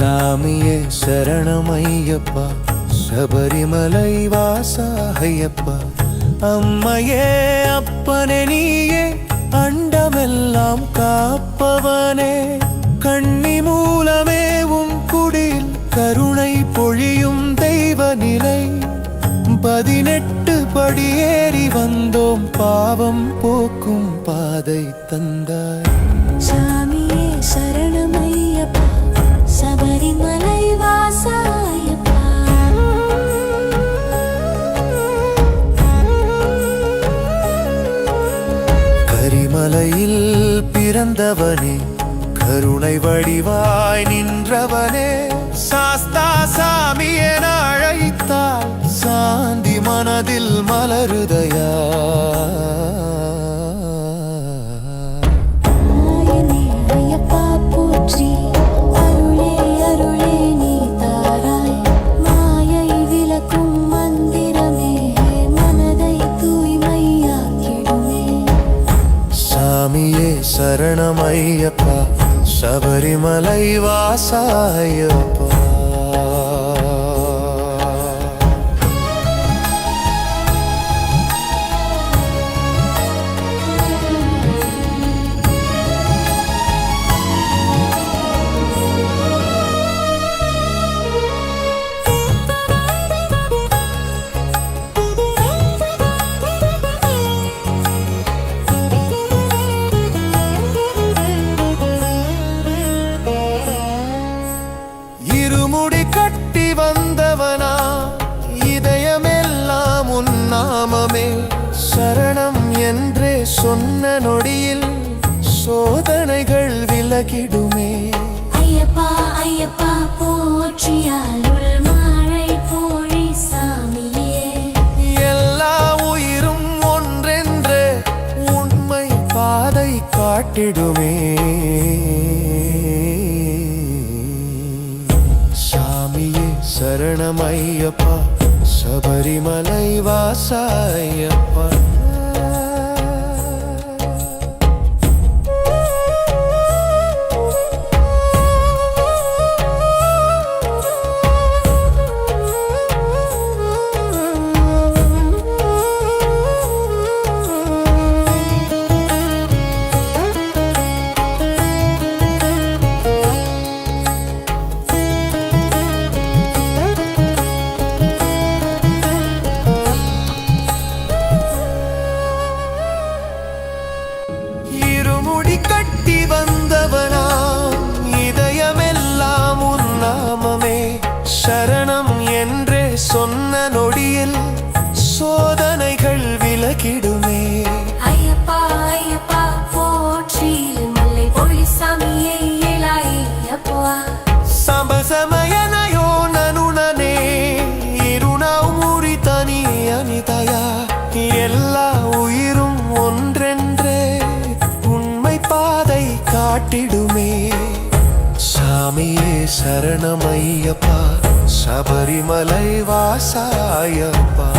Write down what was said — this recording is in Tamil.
சாமியே சரணமையப்பா. சபரிமலை வாசா ஐயப்பா அம்மையே அப்பனே நீயே அண்டமெல்லாம் காப்பவனே. கண்ணி மூலமே உம் குடில் கருணை பொழியும் தெய்வ நிலை பதினெட்டு படியேறி வந்தோம் பாவம் போக்கும் பாதை தந்தாய். சாமியே சரண கரிமலையில் பிறந்தவனே கருணை வடிவாய் நின்றவனே. சாஸ்தா சாமி என அழைத்தால் சாந்தி மனதில் மலருதையா. சாமியே சரணமையப்பா சபரிமலை வாசாயப்பா. சொன்ன நொடியில் சோதனைகள் விலகிடுமே. ஐயப்பா ஐயப்பா போற்றியால் மாழை போழி சாமியே. எல்லா உயிரும் ஒன்றென்று உண்மை பாதை காட்டிடுமே. சாமியே சரணமையப்பா சபரிமலை வாசாயப்பா காட்டிடுமே. சாமியே சரணமையப்பா சபரிமலை வாசாயப்பா.